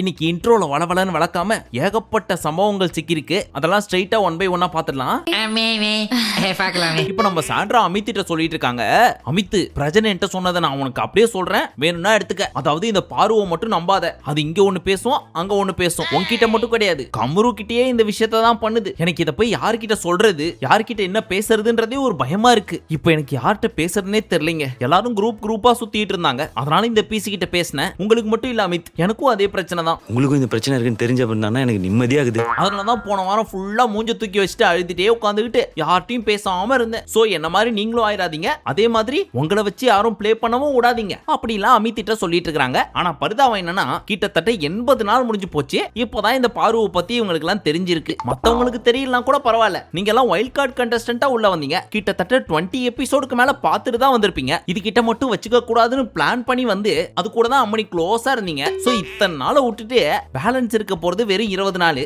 இன்னைக்கு இன்ட்ரோல வளவலன்னு வளர்க்காம ஏகப்பட்ட சம்பவங்கள் சிக்கிருக்கு அதெல்லாம் ஸ்ட்ரைட்டா ஒன் பை ஒன்னா பாத்துடலாம். இப்போ நம்ம சாண்ட்ரா அமித்திட்ட சொல்லிட்டு இருக்காங்க. அமித் பிரஜனை என்கிட்ட சொன்னதை நான் உனக்கு அப்படியே சொல்றேன். வேணும்னா எடுத்துக்க. அதாவது இந்த பார்வை மட்டும் நம்பாத. அது இங்க ஒண்ணு பேசும் அங்க ஒண்ணு பேசும். உன்கிட்ட மட்டும் கிடையாது. கமரு கிட்டயே இந்த விஷயத்தை தான் பண்ணுது. எனக்கு இதை போய் யார்கிட்ட சொல்றது யார்கிட்ட என்ன பேசுறதுன்றதே ஒரு பயமா இருக்கு. இப்போ எனக்கு யார்கிட்ட பேசுறதுனே தெரியலைங்க. எல்லாரும் குரூப் குரூப்பா சுத்திட்டு இருந்தாங்க. அதனால இந்த பிசி கிட்ட பேசினேன். உங்களுக்கு மட்டும் இல்ல அமித். எனக்கும் அதே பிரச்சனை தான் உங்களுக்கும் இந்த பிரச்சனை இருக்குன்னு தெரிஞ்ச அப்படின்னா எனக்கு நிம்மதியாகுது. அதனால தான் போன வாரம் ஃபுல்லா மூஞ்ச தூக்கி வச்சுட்டு அழுதுட்டே உட்காந்துக்கிட்டு யார்ட்டையும் பேசாம இருந்தேன். சோ என்ன மாதிரி நீங்களும் ஆயிராதீங்க. அதே மாதிரி உங்களை வச்சு யாரும் ப்ளே பண்ணவும் விடாதீங்க. அப்படிலாம் அமித்திட்ட சொல்லிட்டு இருக்காங்க ஆனா பரிதாபம் என்னன்னா கிட்டத்தட்ட எண்பது நாள் முடிஞ்சு போச்சு. இப்போதான் இந்த பார்வை பத்தி இவங்களுக்கு எல்லாம் தெரிஞ்சிருக்கு. மத்தவங்களுக்கு தெரியலாம் கூட பரவாயில்ல. நீங்க எல்லாம் வைல்ட் கார்டு கண்டஸ்டன்டா உள்ள வந்தீங்க. கிட்டத்தட்ட 20 எபிசோடுக்கு மேல பார்த்துட்டு தான் வந்திருப்பீங்க. இது கிட்ட மட்டும் வச்சுக்க கூடாதுன்னு பிளான் பண்ணி வந்து அது கூட தான் அம்மனி க்ளோஸா இருந்தீங்க. சோ இத்தனை நாளை விட்டுட்டு பேலன்ஸ் இருக்க போறது வெறும் இருபது நாள்.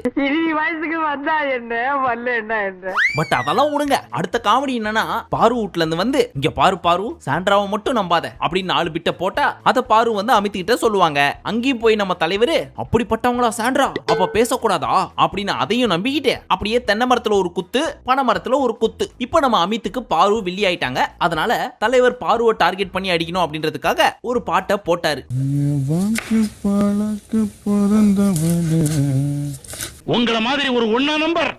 வயசுக்கு வந்தா என்ன? வரல என்ன என்ன? பட் அதெல்லாம் விடுங்க. அடுத்த காமெடி என்னன்னா பாரு வீட்ல இருந்து வந்து இங்க பாரு பாரு சாண்ட்ராவை மட்டும் நம்பாத அப்படின்னு நாலு பிட்ட போட்டா அத பாரு வந்து அமித்துக்கிட்ட சொல்லுவாங்க. அங்கேயும் போய் நம்ம தலைவரு அப்படிப்பட்டவங்களா சாண்ட்ரா? அப்ப பேசக்கூடாதா? அப்படின்னு அதையும் நம்பிக்கிட்டு அப்படியே தென்னை மரத்துல ஒரு குத்து பனை மரத்துல ஒரு குத்து. இப்போ நம்ம அமித்துக்கு பாரு வில்லி ஆயிட்டாங்க. அதனால தலைவர் பாருவை டார்கெட் பண்ணி அடிக்கணும் அப்படின்றதுக்காக ஒரு பாட்டை போட்டாரு. உங்களை மாதிரி ஒரு ஒன்னா நம்பர்.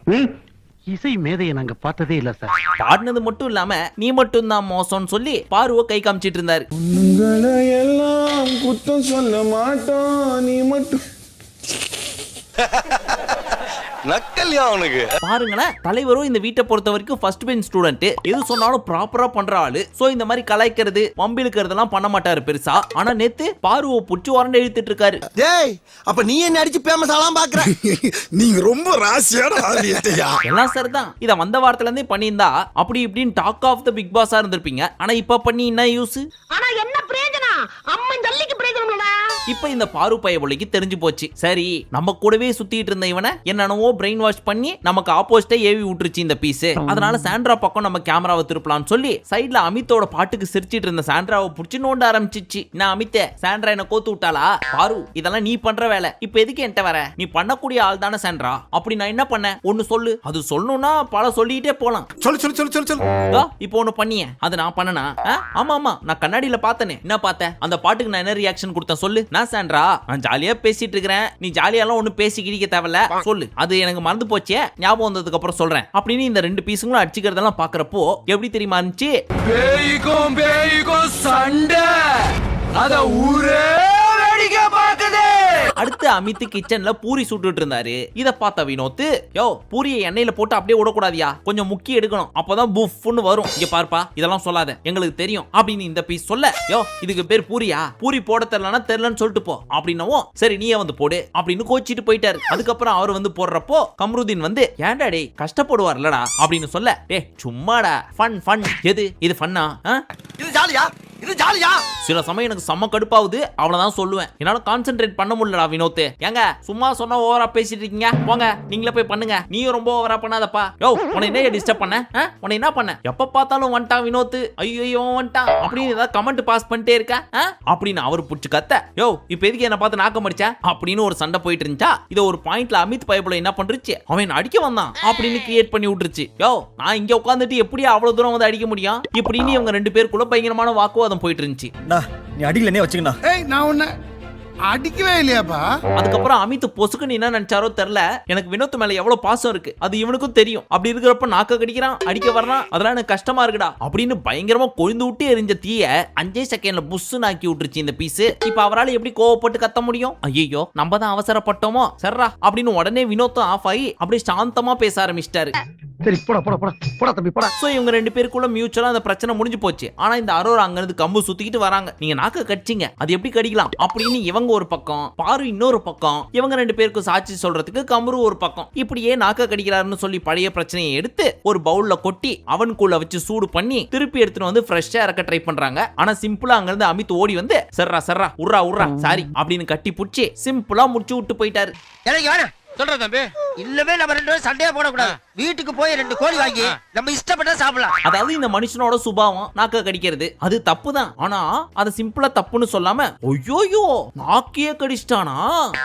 இசை மேதையை நாங்க பார்த்ததே இல்ல சார். பாடினது மட்டும் இல்லாம நீ மட்டும் தான் மோசம்னு சொல்லி பாருவை கை காமிச்சிட்டு இருந்தாரு. பொண்ணுங்களை எல்லாம் குத்தம் சொல்ல மாட்டோம் நீ மட்டும். நக்கல்யா அவனுக்கு. பாருங்களேன் தலைவரும் இந்த வீட்டை பொறுத்த வரைக்கும் ஃபர்ஸ்ட் பெஞ்ச் ஸ்டூடெண்ட் எது சொன்னாலும் ப்ராப்பரா பண்ற ஆளு. சோ இந்த மாதிரி கலாய்க்கிறது வம்பிழுக்கிறதெல்லாம் பண்ண மாட்டாரு பெருசா. ஆனா நேத்து பார்வை புடிச்சு உரண்டு இழுத்துட்டு இருக்காரு. டேய் அப்ப நீ என்ன அடிச்சு பேமஸ் ஆலாம் பாக்குற? நீங்க ரொம்ப ராசியான ஆதியத்தையா எல்லாம் சரிதான். இத வந்த வாரத்துல இருந்தே பண்ணியிருந்தா அப்படி இப்படின்னு டாக் ஆஃப் த பிக் பாஸா இருந்திருப்பீங்க. ஆனா இப்ப பண்ணி என்ன யூஸ் ஆனா என்ன பிரயோஜனம்? அம்மன் ஜல்லிக்கு பிரயோஜனம்டா இப்ப இந்த பாரு பயபொழிக்கு தெரிஞ்சு போச்சு. சரி நம்ம கூடவே சுத்திட்டு இருந்த இவனை என்னென்னவோ பிரெயின் வாஷ் பண்ணி நமக்கு ஆப்போசிட்டா ஏவி விட்டுருச்சு இந்த பீஸ் அதனால சாண்ட்ரா பக்கம் நம்ம கேமராவை திருப்பலாம்னு சொல்லி சைடுல அமித்தோட பாட்டுக்கு சிரிச்சிட்டு இருந்த சாண்ட்ராவை புடிச்சு நோண்ட ஆரம்பிச்சிச்சு. நான் அமித்தே சாண்ட்ரா என்ன கோத்து விட்டாளா? பாரு இதெல்லாம் நீ பண்ற வேலை. இப்ப எதுக்கு என்கிட்ட வர? நீ பண்ணக்கூடிய ஆள் தானே சாண்ட்ரா. அப்படி நான் என்ன பண்ணேன்? ஒன்னு சொல்லு. அது சொல்லணும்னா பல சொல்லிட்டே போலாம். சொல்லு சொல்லு சொல்லு சொல்லு சொல்லு. இப்போ ஒண்ணு பண்ணியே. அது நான் பண்ணனா? ஆமா ஆமா. நான் கண்ணாடியில பார்த்தனே. என்ன பார்த்தேன் அந்த பாட்டுக்கு நான் என்ன ரியாக்ஷன் கொடுத்தேன்? சொல்லு. நான் சாண்ட்ரா? நான் ஜாலியா பேசிட்டு இருக்கிறேன். நீ ஜாலியாலாம் ஒண்ணு பேசி கிடிக்க தேவையில்ல சொல்லு. அது எனக்கு மறந்து போச்சே. ஞாபகம் வந்ததுக்கு அப்புறம் சொல்றேன். அப்படின்னு இந்த ரெண்டு பீஸுங்களும் அடிச்சுக்கிறதெல்லாம் பாக்குறப்போ எப்படி தெரியுமா இருந்துச்சு? பேய்க்கும் பேய்க்கும் சண்டை. அத ஊரே அடுத்து அமித் கிச்சன்ல பூரி சுட்டுட்டு இருந்தாரு இத பார்த்த வினோத் யோ பூரியை எண்ணெயில போட்டு அப்படியே விடக்கூடாதியா? கொஞ்சம் முக்கி எடுக்கணும். அப்பதான் புஃப்னு வரும். இங்க பாருப்பா இதெல்லாம் சொல்லாத. எங்களுக்கு தெரியும். அப்படின்னு இந்த பீஸ் சொல்ல யோ இதுக்கு பேர் பூரியா? பூரி போட தெரியலன்னா தெரியலன்னு சொல்லிட்டு போ. அப்படின்னவும் சரி நீயே வந்து போடு. அப்படின்னு கோச்சிட்டு போயிட்டாரு. அதுக்கப்புறம் அவர் வந்து போடுறப்போ கம்ருதீன் வந்து ஏன்டா டேய் கஷ்டப்படுவார்லடா? அப்படின்னு சொல்ல டே சும்மாடா. ஃபன் ஃபன் எது? இது ஃபன்னா இது ஜாலியா? இது ஜாலியா? சில சமயம் எனக்கு செம்ம கடுப்பாவுது அவ்வளவுதான் சொல்லுவேன். என்னால கான்சென்ட்ரேட் பண்ண முடியலடா வினோத் ஏங்க சும்மா சொன்னா ஓவரா பேசிட்டு இருக்கீங்க? போங்க நீங்களே போய் பண்ணுங்க. நீயும் ரொம்ப ஓவரா பண்ணாதப்பா. யோ உன்னை என்ன டிஸ்டர்ப் பண்ண? உன்னை என்ன பண்ண? எப்ப பார்த்தாலும் வந்துட்டான் வினோத் ஐயோ வந்துட்டான். அப்படின்னு ஏதாவது கமெண்ட் பாஸ் பண்ணிட்டே இருக்க? அப்படின்னு அவர் பிடிச்சி கத்த. யோ இப்ப எதுக்கு என்ன பார்த்து நாக்க மடிச்சா அப்படின்னு ஒரு சண்டை போயிட்டு இருந்துச்சா? இத ஒரு பாயிண்ட்ல அமித் பயப்புல என்ன பண்றச்சு அவன் அடிக்க வந்தான் அப்படின்னு கிரியேட் பண்ணி விட்டுருச்சு. யோ நான் இங்க உட்காந்துட்டு எப்படி அவ்வளவு தூரம் வந்து அடிக்க முடியும்? இப்படின்னு இவங்க ரெண்டு பேருக்குள்ள பயங்கரமான வாக்குவாதம் போயிட்டு இருந்துச்சு நீ அடிக்கலனே வச்சுக்கண்ணா. ஏய் நான் உன்னை அடிக்கவே இல்லையாப்பா? அதுக்கப்புறம் அமித் பொசுக்குன்னு என்ன நினைச்சாரோ தெரியல. எனக்கு வினோத் மேல எவ்வளவு பாசம் இருக்கு அது இவனுக்கும் தெரியும். அப்படி இருக்கிறப்ப நாக்க கடிக்கிறான் அடிக்க வர்றான். அதெல்லாம் எனக்கு கஷ்டமா இருக்குடா. அப்படின்னு பயங்கரமா கொழுந்து விட்டு எரிஞ்ச தீய அஞ்சே செகண்ட்ல புஷ்ஷு நாக்கி விட்டுருச்சு இந்த பீஸ் இப்ப அவரால் எப்படி கோவப்பட்டு கத்த முடியும்? ஐயோ நம்ம தான் அவசரப்பட்டோமோ? சர்ரா அப்படின்னு உடனே வினோத்தும் ஆஃப் ஆகி அப்படியே சாந்தமா பேச ஆரம்பிச்சிட்டாரு. சரி போடா போடா போடா. போடா தம்பி போடா. சோ இவங்க ரெண்டு பேருக்குள்ள மியூச்சுவலா அந்த பிரச்சனை முடிஞ்சு போச்சு. ஆனா இந்த அரோரா அங்க இருந்து கம்பு சுத்திக்கிட்டு வராங்க. நீங்க நாக்க கடிச்சிங்க. அது எப்படி கடிக்கலாம்? அப்படின்னு இவங்க ஒரு பக்கம் பாரு இன்னொரு பக்கம். இவங்க ரெண்டு பேருக்கும் சாட்சி சொல்றதுக்கு கமரு ஒரு பக்கம். இப்படியே நாக்க கடிக்கிறாருன்னு சொல்லி பழைய பிரச்சனையை எடுத்து ஒரு பவுல்ல கொட்டி அவனுக்குள்ள வச்சு சூடு பண்ணி திருப்பி எடுத்துட்டு வந்து ஃப்ரெஷ்ஷா இறக்க ட்ரை பண்றாங்க. ஆனா சிம்பிளா அங்க இருந்து அமித் ஓடி வந்து சர்ரா சர்ரா உர்ரா உர்ரா சாரி அப்படின்னு கட்டி புடிச்சு சிம்பிளா முடிச்சு விட்டு போயிட்டாரு. சொல்ற தம்பி. இல்லவே நம்ம ரெண்டு பேரும் சண்டையா போடக்கூடாது. வீட்டுக்கு போய் ரெண்டு கோழி வாங்கி நம்ம இஷ்டப்பட்டா சாப்பிடலாம். அதாவது இந்த மனுஷனோட சுபாவம் நாக்க கடிக்கிறது. அது தப்பு தான் ஆனா அதை சிம்பிளா தப்புன்னு சொல்லாம ஐயோயோ நாக்கியே கடிச்சிட்டானா?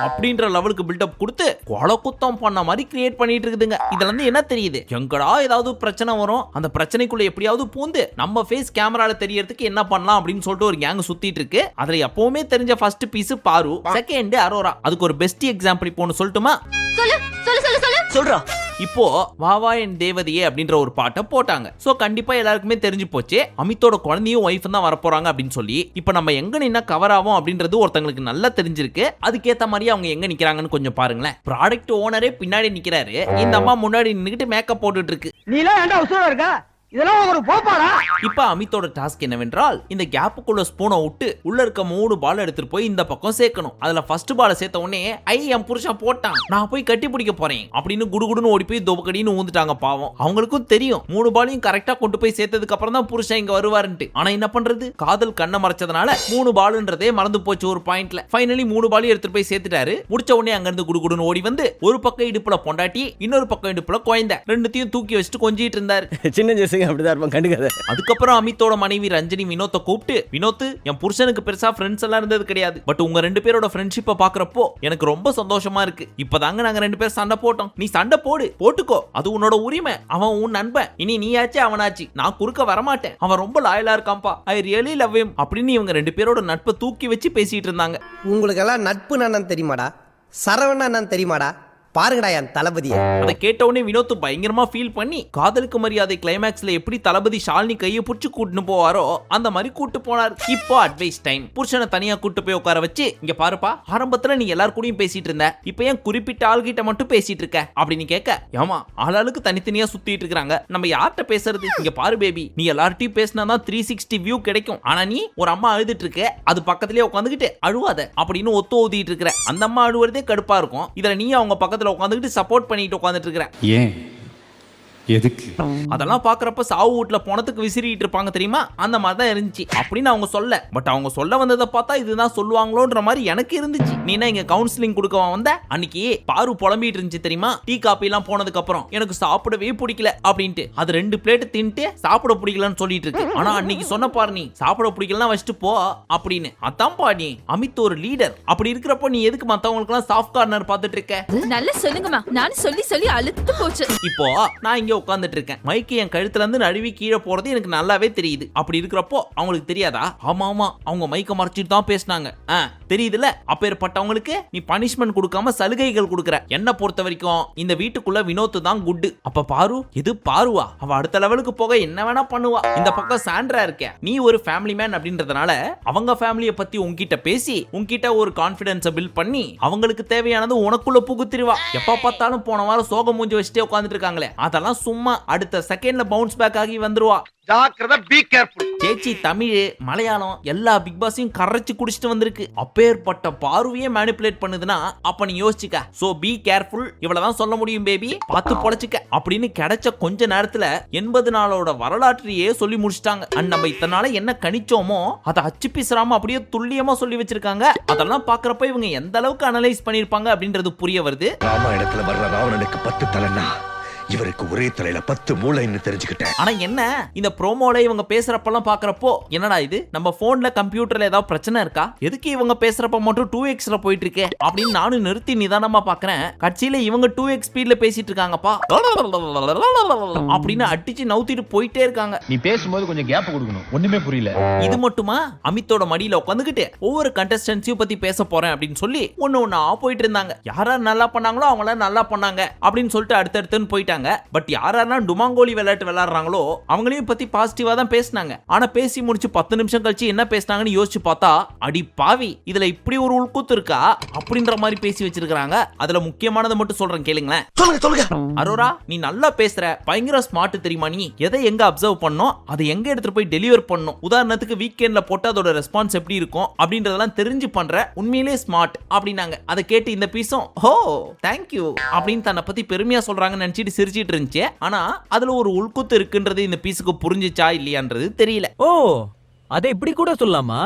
அப்படின்ற லெவலுக்கு பில்டப் கொடுத்து கொலை குத்தம் பண்ண மாதிரி கிரியேட் பண்ணிட்டு இருக்குதுங்க. இதுல இருந்து என்ன தெரியுது? எங்கடா ஏதாவது பிரச்சனை வரும்? அந்த பிரச்சனைக்குள்ள எப்படியாவது பூந்து நம்ம ஃபேஸ் கேமரால தெரியறதுக்கு என்ன பண்ணலாம் அப்படின்னு சொல்லிட்டு ஒரு கேங் சுத்திட்டு இருக்கு. அதுல எப்பவுமே தெரிஞ்ச first piece Paaru. Second Aurora அதுக்கு ஒரு பெஸ்ட் எக்ஸாம்பிள் இப்போ ஒன்று சொல்லட்டுமா? சொல்லு சொல்லு சொல்லு சொல்லு. சொல்றா. இப்போ வாவா என் தேவதையே அப்படின்ற ஒரு பாட்டை போட்டாங்க. சோ கண்டிப்பா எல்லாருக்குமே தெரிஞ்சு போச்சு. அமித்தோட குழந்தையும் ஒய்ஃப் தான் வரப்போறாங்க அப்படின்னு சொல்லி இப்போ நம்ம எங்க நின்னா கவர் ஆகும் அப்படின்றது ஒருத்தங்களுக்கு நல்லா தெரிஞ்சிருக்கு. அதுக்கேத்த மாதிரி அவங்க எங்க நிக்கிறாங்கன்னு கொஞ்சம் பாருங்களேன். ப்ராடக்ட் ஓனரே பின்னாடி நிக்கிறாரு. இந்த அம்மா முன்னாடி நின்னுக்கிட்டு மேக்கப் போட்டுட்டு இருக்கு. நீ எல்லாம் இருக்க? இதெல்லாம் ஒரு போப்பாடா? இப்ப அமித்தோட டாஸ்க் என்னவென்றால் இந்த கேப்புக்குள்ள ஸ்பூனை விட்டு உள்ள இருக்க மூணு பால் எடுத்துட்டு போய் இந்த பக்கம் சேர்க்கணும். அதுல ஃபர்ஸ்ட் பாலை சேர்த்த உடனே ஐ என் புருஷன் போட்டான். நான் போய் கட்டி பிடிக்க போறேன். அப்படின்னு குடுகுடுன்னு ஓடி போய் தொபக்கடின்னு ஊந்துட்டாங்க பாவம். அவங்களுக்கும் தெரியும். மூணு பாலையும் கரெக்டா கொண்டு போய் சேர்த்ததுக்கு அப்புறம் தான் புருஷன் இங்க வருவாருன்ட்டு. ஆனா என்ன பண்றது? காதல் கண்ணை மறைச்சதுனால மூணு பாலுன்றதே மறந்து போச்சு ஒரு பாயிண்ட்ல ஃபைனலி மூணு பாலையும் எடுத்துட்டு போய் சேர்த்துட்டாரு. முடிச்ச உடனே அங்க இருந்து குடுகுடுன்னு ஓடி வந்து ஒரு பக்கம் இடுப்புல பொண்டாட்டி இன்னொரு பக்கம் இடுப்புல குழந்தை. ரெண்டுத்தையும் தூக்கி வச்சுட்டு கொஞ்சிட்டு இருந்தாரு. சின்ன ஜெசிங்க அப்படிதான் இருப்பான் கண்டுக்காத. அதுக்கப்புறம் அமித்தோட மனைவி ரஞ்சனி வினோத்தை கூப்பிட்டு வினோத் என் புருஷனுக்கு பெருசா ஃப்ரெண்ட்ஸ் எல்லாம் இருந்தது கிடையாது. பட் உங்க ரெண்டு பேரோட ஃப்ரெண்ட்ஷிப்பை பாக்குறப்போ எனக்கு ரொம்ப சந்தோஷமா இருக்கு. இப்பதாங்க நாங்க ரெண்டு பேரும் சண்டை போட்டோம். நீ சண்டை போடு போட்டுக்கோ. அது உன்னோட உரிமை. அவன் உன் நண்பன். இனி நீயாச்சு அவனாச்சு. நான் குறுக்க வரமாட்டேன். அவன் ரொம்ப லாயலா இருக்கான்ப்பா. ஐ ரியலி லவ் him அப்படின்னு இவங்க ரெண்டு பேரோட நட்பை தூக்கி வச்சு பேசிட்டு இருந்தாங்க. உங்களுக்கு எல்லாம் நட்பு என்னன்னு தெரியுமாடா? சரவணா என்னன்னு தெரியுமாடா? பாருங்கடா என் தளபதியை. அதை கேட்ட உடனே வினோத் பயங்கரமா ஃபீல் பண்ணி காதலுக்கு மரியாதை கிளைமேக்ஸ்ல எப்படி தளபதி ஷாலினி கையை புடிச்சு கூட்டின்னு போவாரோ அந்த மாதிரி கூட்டு போனார். இப்போ அட்வைஸ் டைம் புருஷனை தனியா கூட்டு போய் உட்கார வச்சு இங்க பாருப்பா ஆரம்பத்துல நீ எல்லார் கூடயும் பேசிட்டு இருந்த இப்போ ஏன் குறிப்பிட்ட ஆள்கிட்ட மட்டும் பேசிட்டு இருக்க? அப்படின்னு கேட்க ஏமா ஆளாளுக்கு தனித்தனியா சுத்திட்டு இருக்காங்க நம்ம யார்கிட்ட பேசுறது? இங்க பாரு பேபி நீ எல்லார்ட்டையும் பேசினாதான் த்ரீ சிக்ஸ்டி வியூ கிடைக்கும். ஆனா நீ ஒரு அம்மா அழுதுட்டு இருக்க அது பக்கத்துலயே உட்காந்துக்கிட்டு அழுவாத அப்படின்னு ஒத்து ஊதிட்டு இருக்கிற. அந்த அம்மா அழுவுறதே கடுப்பா இருக்கும். இதுல நீ அவங்க பக்கத்துல உட்காந்துக்கிட்டு சப்போர்ட் பண்ணிட்டு உட்காந்துட்டு இருக்கிறேன். ஏன்? எதுக்கு? அதெல்லாம் பாக்குறப்ப சாவு வீட்டுல போனதுக்கு விசிறிட்டு இருப்பாங்க தெரியுமா? அந்த மாதிரி தான் இருந்துச்சு. அப்படின்னு அவங்க சொல்ல. பட் அவங்க சொல்ல வந்ததை பார்த்தா இதுதான் சொல்லுவாங்களோன்ற மாதிரி எனக்கு இருந்துச்சு. நீ என்ன இங்க கவுன்சிலிங் கொடுக்கவா வந்த? அன்னைக்கு பாரு புலம்பிட்டு இருந்துச்சு தெரியுமா? டீ காப்பி எல்லாம் போனதுக்கு அப்புறம் எனக்கு சாப்பிடவே பிடிக்கல அப்படின்ட்டு. அது ரெண்டு பிளேட் தின்ட்டு சாப்பிட பிடிக்கலன்னு சொல்லிட்டு இருக்கு. ஆனா அன்னைக்கு சொன்ன பாரு நீ சாப்பிட பிடிக்கலன்னா வச்சுட்டு போ அப்படின்னு. அதான் பாடி அமித் ஒரு லீடர் அப்படி இருக்கிறப்போ நீ எதுக்கு மத்தவங்களுக்கு எல்லாம் சாஃப்ட் கார்னர் பார்த்துட்டு இருக்க? நல்லா சொல்லுங்கம்மா. நானும் சொல்லி சொல்லி அழுத்து போச்சு. இப்போ நான் இங்க உட்காந்துட்டு இருக்கேன். மைக்கு என் கழுத்துல இருந்து நழுவி கீழே போறது எனக்கு நல்லாவே தெரியுது. அப்படி இருக்கிறப்போ அவங்களுக்கு தெரியாதா? ஆமா ஆமா அவங்க மைக்க மறைச்சிட்டு தான் பேசினாங்க. ஆ. தெரியுதுல அப்பேற்பட்டவங்களுக்கு நீ பனிஷ்மெண்ட் கொடுக்காம சலுகைகள் கொடுக்குற. என்ன பொறுத்த வரைக்கும் இந்த வீட்டுக்குள்ள வினோத் தான் குட்டு அப்ப பாரு இது பாருவா? அவ அடுத்த லெவலுக்கு போக என்ன வேணா பண்ணுவா. இந்த பக்கம் சாண்ட்ரா இருக்க. நீ ஒரு ஃபேமிலி மேன் அப்படின்றதுனால அவங்க ஃபேமிலியை பத்தி உன்கிட்ட பேசி உன்கிட்ட ஒரு கான்பிடன்ஸை பில்ட் பண்ணி அவங்களுக்கு தேவையானது உனக்குள்ள புகுத்திருவா எப்ப பார்த்தாலும் போன வாரம் சோகம் மூஞ்சி வச்சுட்டே உட்காந்துட்டு இருக்காங்களே. அதெல்லாம் சும்மா அடுத்த செகண்ட்ல பவுன்ஸ் பேக் ஆகி வந்துருவா. ஜாக்கிரதை பி கேர்ஃபுல் சேச்சி தமிழ் மலையாளம் எல்லா பிக் பாஸையும் கரைச்சு குடிச்சிட்டு வந்திருக்கு. அப்பேற்பட்ட பார்வையே மேனிப்புலேட் பண்ணுதுன்னா அப்ப நீ யோசிச்சுக்க. சோ பி கேர்ஃபுல் இவ்வளவுதான் சொல்ல முடியும் பேபி பார்த்து பொழைச்சுக்க. அப்படின்னு கிடைச்ச கொஞ்ச நேரத்துல எண்பது நாளோட வரலாற்றையே சொல்லி முடிச்சிட்டாங்க. அண்ட் நம்ம இத்தனை நாள என்ன கணிச்சோமோ அதை அச்சு பிசுறாம அப்படியே துல்லியமா சொல்லி வச்சிருக்காங்க. அதெல்லாம் பாக்குறப்ப இவங்க எந்த அளவுக்கு அனலைஸ் பண்ணிருப்பாங்க அப்படின்றது புரிய வருது. ராமாயணத்துல வர்ற ராவணனுக்கு பத்து தலைன்னா இவருக்கு ஒரே தலையில பத்து மூளைன்னு தெரிஞ்சுக்கிட்டேன். ஆனா என்ன? இந்த ப்ரோமோல இவங்க பேசுறப்பெல்லாம் பாக்குறப்போ என்னடா இது? நம்ம போன்ல கம்ப்யூட்டர்ல ஏதாவது பிரச்சனை இருக்கா? எதுக்கு இவங்க பேசுறப்ப மட்டும் டூ எக்ஸ்ல போயிட்டு இருக்கே அப்படின்னு நானும் நிறுத்தி நிதானமா பாக்குறேன். கட்சியில இவங்க டூ எக்ஸ் ஸ்பீட்ல பேசிட்டு இருக்காங்கப்பா. அப்படின்னு அடிச்சு நவுத்திட்டு போயிட்டே இருக்காங்க. நீ பேசும்போது கொஞ்சம் கேப் கொடுக்கணும். ஒண்ணுமே புரியல. இது மட்டுமா? அமித்தோட மடியில உட்காந்துக்கிட்டு ஒவ்வொரு கண்டஸ்டன்ஸையும் பத்தி பேச போறேன் அப்படின்னு சொல்லி ஒண்ணு ஒண்ணா போயிட்டு இருந்தாங்க. யார் நல்லா பண்ணாங்களோ அவங்கள நல்லா பண்ணாங்க அப்படின்னு சொல்லிட்டு அடுத்தடுத்துன்னு போயிட்டாங்க. பட் யார் யாரெல்லாம் டுமாங்கோலி விளையாட்டு விளையாடுறாங்களோ அவங்களையும் பத்தி பாசிட்டிவா தான் பேசினாங்க. ஆனா பேசி முடிச்சு பத்து நிமிஷம் கழிச்சு என்ன பேசினாங்கன்னு யோசிச்சு பார்த்தா அடி பாவி இதுல இப்படி ஒரு உள்கூத்து இருக்கா? அப்படின்ற மாதிரி பேசி வச்சிருக்காங்க அதுல முக்கியமானதை மட்டும் சொல்றேன் கேளுங்களேன். சொல்லுங்க சொல்லுங்க. அரோரா நீ நல்லா பேசுற. பயங்கர ஸ்மார்ட் தெரியுமா நீ? எதை எங்க அப்சர்வ் பண்ணோம்? அதை எங்க எடுத்துட்டு போய் டெலிவர் பண்ணும்? உதாரணத்துக்கு வீக்கெண்ட்ல போட்டு அதோட ரெஸ்பான்ஸ் எப்படி இருக்கும்? அப்படின்றதெல்லாம் தெரிஞ்சு பண்ற உண்மையிலே ஸ்மார்ட் அப்படின்னாங்க. அதை கேட்டு இந்த பீஸும் ஹோ தேங்க்யூ அப்படின்னு தன்னை பத்தி பெருமையா சொல்றாங்கன்னு நினைச்சிட்டு சிரிச்சிட்டு இருந்துச்சு ஆனா அதுல ஒரு உள்குத்து இருக்குன்றது இந்த பீஸுக்கு புரிஞ்சுச்சா இல்லையான்றது தெரியல. ஓ அதை இப்படி கூட சொல்லலாமா?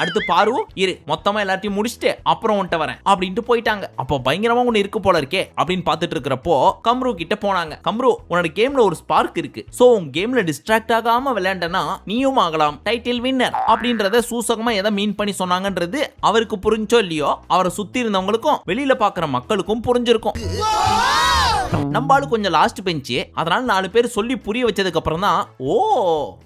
அடுத்து பாரு இரு மொத்தமா எல்லாத்தையும் முடிச்சுட்டு அப்புறம் உன்ட்ட வரேன் அப்படின்ட்டு போயிட்டாங்க. அப்போ பயங்கரமா ஒண்ணு இருக்கு போல இருக்கே அப்படின்னு பார்த்துட்டு இருக்கிறப்போ கம்ரு கிட்ட போனாங்க. கம்ரு உன்னோட கேம்ல ஒரு ஸ்பார்க் இருக்கு. சோ உன் கேம்ல டிஸ்ட்ராக்ட் ஆகாம விளையாண்டனா நீயும் ஆகலாம். டைட்டில் வின்னர் அப்படின்றத சூசகமா எதை மீன் பண்ணி சொன்னாங்கன்றது அவருக்கு புரிஞ்சோ இல்லையோ அவரை சுத்தி இருந்தவங்களுக்கும் வெளியில பாக்குற மக்களுக்கும் புரிஞ்சிருக்கும். நம்ம ஆளு கொஞ்சம் லாஸ்ட் பெஞ்சு அதனால நாலு பேர் சொல்லி புரிய வச்சதுக்கு அப்புறம் தான் ஓ